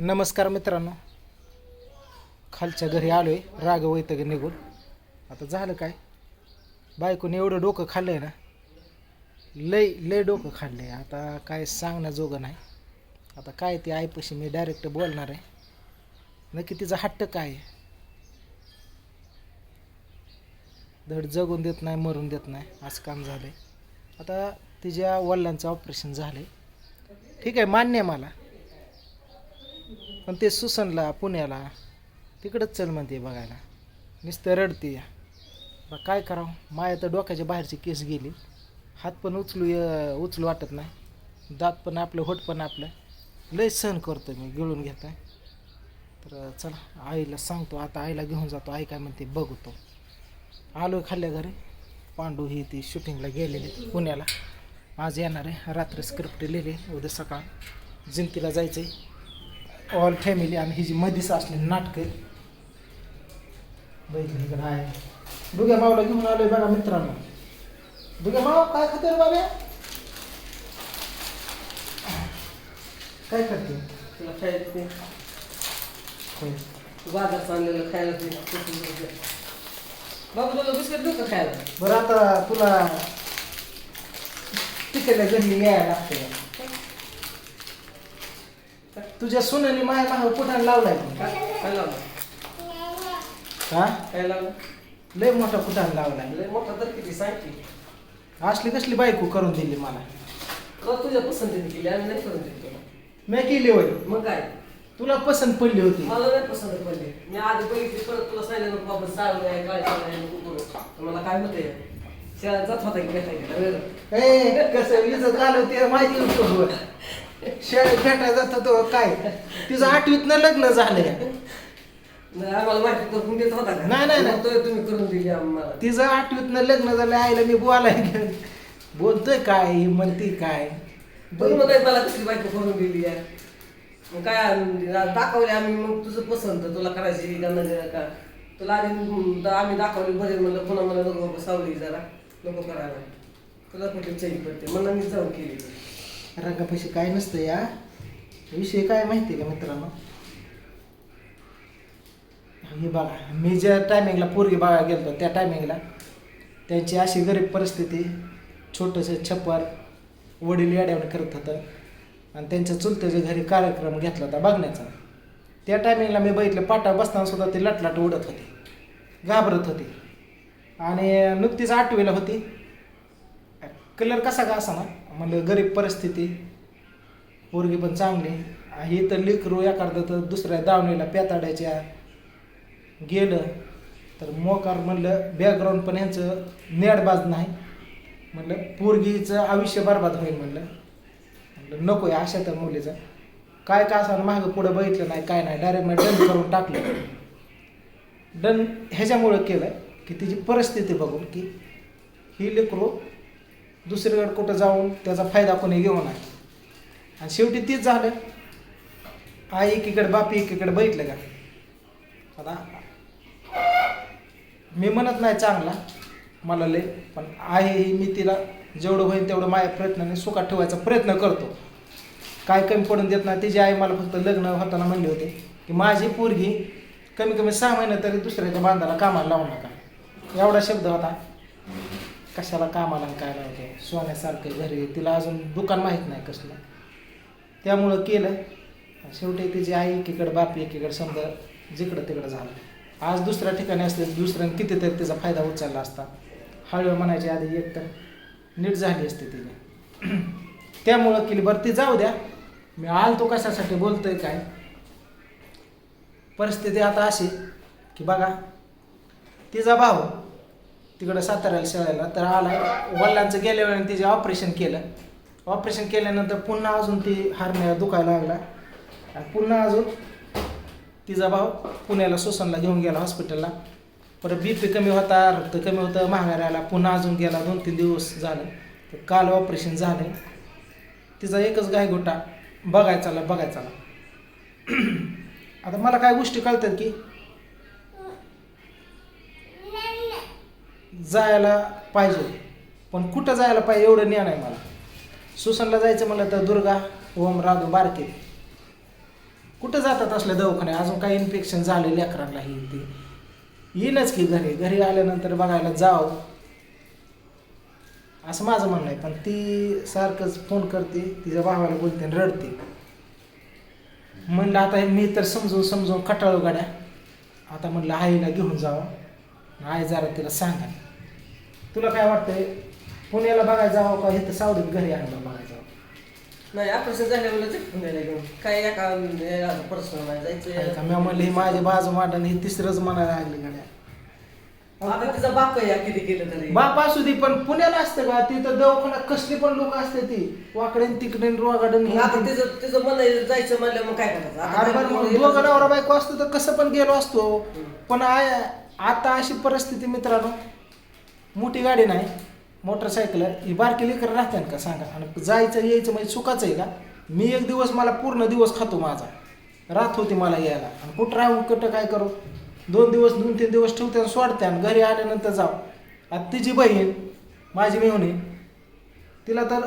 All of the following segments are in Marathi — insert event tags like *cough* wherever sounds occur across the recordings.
नमस्कार मित्रांनो. खालच्या घरी आलो आहे राग वैतग निघून. आता झालं काय? बायकोने एवढं डोकं खाल्लं आहे ना लय लय डोकं खाल्लं आहे आता काय सांगण्याजोगं नाही. आता काय ते आईपाशी मी डायरेक्ट बोलणार आहे. नक्की तिचा हट्ट काय आहे? धड जगून देत नाही मरून देत नाही असं काम झालं आहे आता तिच्या वडिलांचं ऑपरेशन झालं आहे ठीक आहे मान्य आहे मला. पण ते सुसनला पुण्याला तिकडंच चल म्हणते बघायला. नुसतं रडते. या बा काय करावं? माया तर डोक्याच्या बाहेरची केस गेली. हात पण उचलू उचलू वाटत नाही. दात पण आपलं होट पण आपलं. लय सहन करतो मी गिळून घेत आहे तर चला आईला सांगतो. आता आईला घेऊन जातो. आई काय म्हणते बघतो आलो खाल्ल्या घरी. पांडू ही ती शूटिंगला गेलेली पुण्याला. आज येणार आहे. रात्री स्क्रिप्ट लिहिले उद्या सकाळ. जिंतीला जायचं आहे ऑल फॅमिली आणि ही जी मधीच असली नाटकं. बघितलं इकडं आहे दुग्या मावला घेऊन आलोय बघा मित्रांनो. दुग्या माव काय खाते बाबा काय करते तुला खायला ते. होय. बाजार चाललेलं खायला ते. बाबू तुला बिस्किट देऊ का खायला? बरं आता तुला तिकडल्या घरी यायला लागते तुझ्या सुनाने माझ्या मागं कुठाने लावलाय काय लावलं? हा? काय लावलं? लय मोठा कुठाने लावलाय. लय मोठा तर किती सांग की? असली कसली बायको करून दिली मला. का तुझ्या पसंतीने केली आम्ही नाही करून दिली तुला मी केली होय. मग काय? तुला पसंत पडली होती. मला नाही पसंत पडली. मी आधी बघितली परत तुला सांगितलं नको बाबा चालू आहे काय चालू आहे नको करू. तर मला काय होतंय शाळेत जात होता की भेटायला ए कसं इज्जत घालवते माहिती होतो शाळेत भेटायला जात होतो काय? तिचं आठवीतनं लग्न झालंय. नाही आम्हाला माहिती करून देत होता का? नाही, नाही, नाही. तो तुम्ही करून दिली आम्हाला. तिचं आठवीतनं लग्न झालं आईला मी बोलाय बोलतोय काय ही म्हणते काय? बघ मग काय मला कसली बायको करून दिली आहे मग काय आम्ही दाखवले आम्ही मग तुझं पसंत तुला करायची का नाही का? तुला आधी दा- आम्ही दाखवली बजेट म्हणलं पुन्हा मला नको बाबा सावली जरा नको करायला. तुला कुठे चैन पडते? मला मी जाऊन केली. रंगापाशी काय नसतं या. विषय काय माहिती का मित्रांनो? हे बघा मी ज्या टायमिंगला पोरगी बघायला गेलतो त्या टायमिंगला त्यांची अशी गरीब परिस्थिती छोटंसं छप्पर वडील याड्यावर करत होतं आणि त्यांच्या चुलत्याच्या घरी कार्यक्रम घेतला होता बघण्याचा. त्या टायमिंगला मी बघितलं पाटा बसताना सुद्धा ते लटलाट उडत होती घाबरत होती. आणि नुकतीच आठवीला होती. कलर कसा का असा ना म्हणलं गरीब परिस्थिती पोरगी पण चांगली. ही तर लेकरू एखादं तर दुसऱ्या दावणीला पेताड्याच्या. गेलं तर मोकार म्हणलं बॅकग्राऊंड पण ह्यांचं नेडबाज नाही. म्हणलं पोरगीचं आयुष्य बरबाद होईल म्हणलं. म्हणलं नको आहे अशा तर मुलीचं. काय का असं मागं पुढं बघितलं नाही काय नाही डायरेक्ट मी डन करून टाकलं. डन ह्याच्यामुळं केलं की तिची परिस्थिती बघून की ही लेकरू दुसरीकडे कुठं जाऊन त्याचा फायदा कोणी घेऊ नये. आणि शेवटी तीच झालं. आई एकीकडे बापी एकीकडे बघितलं का? आता मी म्हणत नाही चांगला मला लय पण आहे ही मी तिला जेवढं होईल तेवढं माझ्या प्रयत्नाने सुखात ठेवायचा प्रयत्न करतो. काय कमी पडून देत नाही. तिची आई मला फक्त लग्न होताना म्हणले होते की माझी पोरगी कमी कमी सहा महिने तरी दुसऱ्याच्या बांधाला कामाला लावू नका. एवढा शब्द होता. कशाला कामाला आणि काय लावते सोन्यासारखं घरी तिला अजून दुकान माहीत नाही कसलं. त्यामुळं केलं शेवटी तिची आई एकीकडे बाप एकीकडे समजा जिकडं तिकडं झालं. आज दुसऱ्या ठिकाणी असले दुसऱ्याने कितीतरी तिचा फायदा उचलला असता. हळूहळू म्हणायची आधी एक तर नीट झाली असते तिने. *clears throat* त्यामुळं केली बरं ती जाऊ द्या. मी आलतो कशासाठी बोलतोय काय? परिस्थिती आता अशी की बघा तिचा भाऊ तिकडं साताऱ्याला शाळेला तर आला. वडिलांचं गेल्या वेळेला तिचे ऑपरेशन केलं. ऑपरेशन केल्यानंतर पुन्हा अजून ती हारण्या दुखायला लागला. आणि पुन्हा अजून तिचा भाऊ पुण्याला सोसनला घेऊन गेला हॉस्पिटलला परत बी पी कमी होता रक्त कमी होतं महागारी आला. पुन्हा अजून गेला दोन तीन दिवस झालं. तर काल ऑपरेशन झालं. तिचा एकच गायगोटा बघायचा आला बघायचा आला *clears throat* आता मला काय गोष्टी कळतात की जायला पाहिजे. पण कुठं जायला पाहिजे एवढं ज्ञान आहे मला. सुसनला जायचं म्हणलं तर दुर्गा ओम राधू बारके. कुठं जातात असल्या दवाखान्यात? अजून काही इन्फेक्शन झाले लेकरांना ही ते. येईनच की घरी. घरी आल्यानंतर बघायला जाव. असं माझं म्हणणं आहे. पण ती सारखंच फोन करते. तिच्या भावाला बोलते आणि रडते. म्हणलं आता हे मी तर समजून समजून कटाळू गाड्या. आता म्हणलं आईला घेऊन जावं. आई जरा तिला सांगा. तुला काय वाटतंय? पुण्याला बघायला जावं का? इथं सावडीत घरी आणलं बघायला जावं? नाही ऑपरेशन झाल्यामुळे घेऊन. काय एका पर्सनल नाही जायचं मी म्हणलं ही माझी बाजू मांडण ही तिसरंच म्हणायला लागली गाड्या. आता तिचा बाप या किती केलं तरी. बाप असू दे पण पुण्याला असतं का? तिथं दवाखाना कसली पण लोक असते ती. वाकडेन तिकडे रोगाडन मग आता तिचं तिचं मन आहे जायचं म्हणलं मग काय करायचं? आता अरे काय बरं मग करू? दोघं नवरा बायको असतो तर कसं पण गेलो असतो. पण आय आता अशी परिस्थिती मित्रांनो. मोठी गाडी नाही मोटरसायकल ही बारकी लेकर राहतात का? सांगा. आणि जायचं यायचं म्हणजे चुकाचं आहे का? मी एक दिवस मला पूर्ण दिवस खातो माझा. रात होती मला यायला. आणि कुठं राहून कुठं काय करू? दोन दिवस दोन तीन दिवस ठेवते आणि सोडते आणि घरी आल्यानंतर जाऊ. आता तिची बहीण माझी मेहुणी तिला तर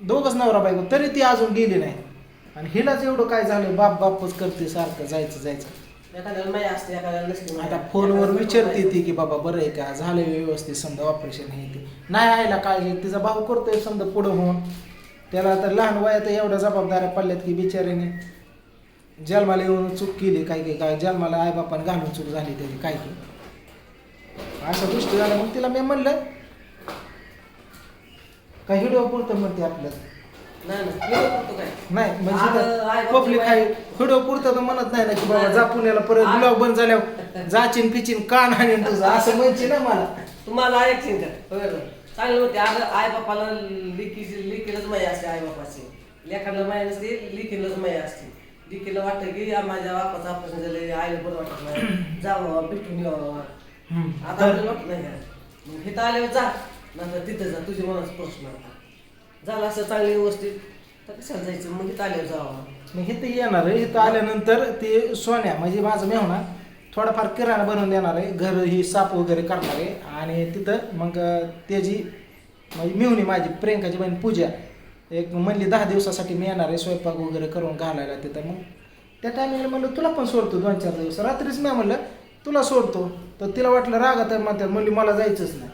दोघंच नवरा बायको तरी ती अजून गेली नाही. आणि हिलाच एवढं काय झालं बाप बापच करते सारखं जायचं जायचं. आता फोनवर विचारते ती की बाबा बरं आहे का? झालं व्यवस्थित समजा ऑपरेशन हे ते. नाही आयला काळजी तिचा भाऊ करतोय समजा पुढं होऊन. त्याला तर लहान वयात एवढ्या जबाबदाऱ्या पडल्यात की बिचारीने. जन्माला येऊन चूक केली काय काय काय? जन्माला आईबापाने घालून चूक झाली त्याची काय की अशा गोष्टी झाल्या. मग तिला मी म्हणलं काय हिडो पुरतं म्हणते आपलं? नाही म्हणजे पब्लिक बाबा आहे. हिडो पुरतं तर म्हणत नाही ना की बाबा. जा पुण्याला परत ब्लॉग बंद झाल्यावर जाचीन पिचीन कान हाणीन तुझं असं *laughs* म्हणते ना मला. तुम्हाला ऐकशील का? चांगलं होते. अगं आई बापाला लिकीची लिकीलाच माया असते आई बापाची लेखाला माया नसते लिकीलाच माया असते. लिकीला वाटतं की या माझ्या बापाचं ऑपरेशन झालं आईला बरं वाटत नाही. *clears throat* जावं भेटून यावं हम्म. आता तर? वाटत नाही. का मग इथं आल्यावर जा. नंतर तिथं जा. तुझी मनाचा प्रश्न झालं असं चांगली व्यवस्थित तर कशाला जायचं? मग इथं आल्यावर जावं. मग इथं येणार आहे. इथं आल्यानंतर ते सोन्या म्हणजे माझं मेहना थोडाफार किराणा बनवून देणार आहे. घर ही साप वगैरे करणार आहे. आणि तिथं मग त्याची म्हणजे मेहुणी माझी प्रियंकाची बहीण पूजा. एक म्हणली दहा दिवसासाठी मी येणार आहे. स्वयंपाक वगैरे करून घालायला तिथं मग. त्या टायमिंगला म्हणलं तुला पण सोडतो दोन चार दिवस. रात्रीच मी म्हणलं तुला सोडतो. तर तिला वाटलं रागात म्हणते म्हणली मला जायचंच नाही.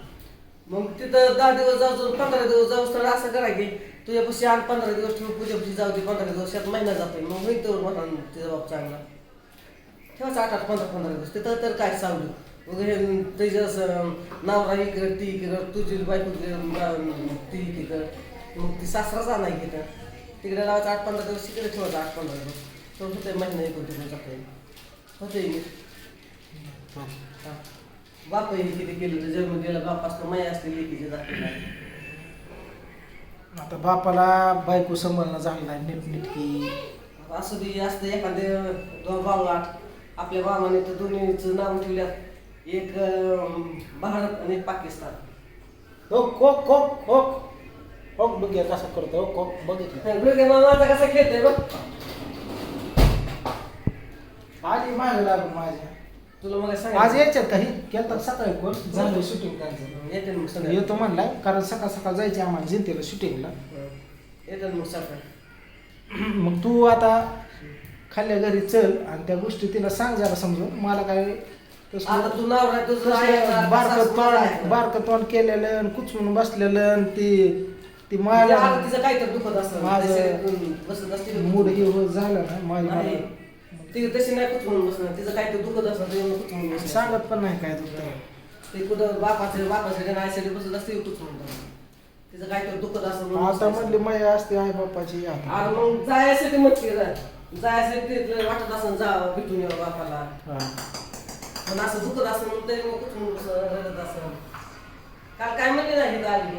मग तिथं दहा दिवस जाऊ पंधरा दिवस जाऊ तर असं करा की तुझ्यापाशी आठ पंधरा दिवस ठेवू पूजापाशी जाऊ दे पंधरा दिवस यात महिना जातोय. मग होईल तर म्हणा तिचा बाप चांगला. ठेवायचं आठ आठ पंधरा पंधरा दिवस. तिथं तर काय सावली मग हे त्याचं असं नवरा ही कर ती कर तुझी बायको ती कर मग ती सासराच नाही की तिकडे लावायचं आठ पंधरा दिवस तिकडे ठेवायचं आठ पंधरा दिवस. तर होतंय महिना एकूण तिकडे जातोय होतंय मी बाप हे किती केलं तर जन्म गेला बाप असतो माया असते लेकीचे जाते आता बापाला बायको संभाळणं झालं नाही नीटनीटकी. असं बी असतं एखादे दोन बावलाट आपल्या बाबाने तर दोन्हीचं नाव ठेवल्यात. एक अं, भारत आणि एक पाकिस्तान. हो कोक कोक कोक कोक बघ कसा करतो हो कोक बघितलं ब्रिगेड माझा कसा खेळतोय बघ. आधी मागे लागून माझ्या. तुला मग सांग आज यायच्यात काही केलं सकाळी कोण झालं शूटिंग त्यांचं. येते ना मग सगळं येतो म्हणलाय कारण सकाळ सकाळ जायचे आम्हाला जिंतीला शूटिंगला येते ना मग सगळं *clears throat* मग तू आता खाल्ल्या घरी चल आणि त्या गोष्टी तिला सांग जरा समजून. मला काय आता तू नाव राहतो तुझं आहे बारकं सासू तोंड. बारकं केलेलं आणि कुचवून बसलेलं आणि ती ती म्हणजे मायला काय तर दुखत असतं. माझं बसत असते मूड हे हो झालं ना माझी नाही. मला ती तशी नाही कुचवून बसणार तिचं काय तर दुखत असतं ते कुचवून बसणार सांगत पण नाही काय तुला ते कुठं बापाचे बापाचे आईसाठी बसत असते कुचवून तिचं काय तर दुखत म्हणून आता बसत म्हणली माया असते आई बापाची अरे आता मग जायसाठी म्हणते जायसाठी वाटत असं जा भेटून यावं बापाला हा. पण असं दुखत असं म्हणून तरी मग कुठून रडत असं काल काय म्हणले नाही इथं आली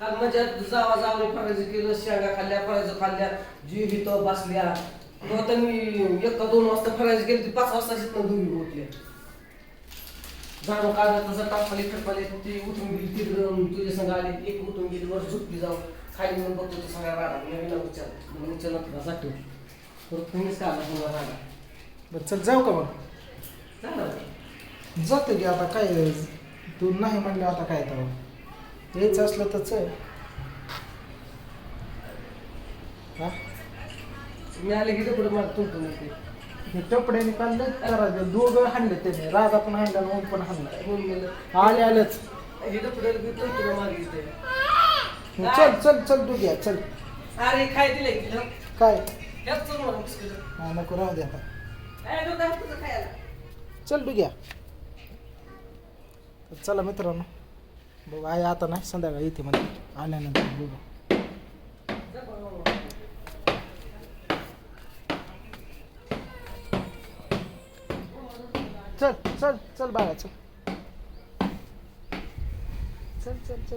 काल मजा जावा जावं फरायचं केलं शेंगा खाल्ल्या फरायचं खाल्ल्या जीव हिथं बसल्या मग आता मी एक का दोन वाजता फरायचं गेली ती पाच वाजता तिथं दोन्ही होती. झाडू काढत तसं टाकपाली फेकपाली ती उठून गेली तिकडं तुझ्या संग आली एक उठून गेली वर झुकली जाऊन. खाली म्हणून बघतो तर सगळ्या राडा नवीन विचार म्हणून विचारलं तुला जातो. परत तुम्हीच काढला पुन्हा राडा बरं चल जाऊ का मग? जातो की आता काय तू नाही म्हणलं आता काय तर. यायचं असलं तर चल. हा? मी आले की पुढे मला तुमचं म्हणते हे टपड्याने काढलं करायचं. दोघं हाणले त्याने. राजा पण हाणला आणि ओम पण हाणला. आले आलेच. हे पुढे तुमचं मागितलं चल चल चल तू घ्या चल. अरे काय तिला? काय? हेच चल मला बिस्किट. हा, नको राहू दे आता. काय डोकं तुझं खायला. चल तू घ्या. तर चला मित्रांनो. बघू आहे आता नाही संध्याकाळी येते म्हणजे आल्यानंतर बघू. चल चल चल बाळा चल. चल चल चल.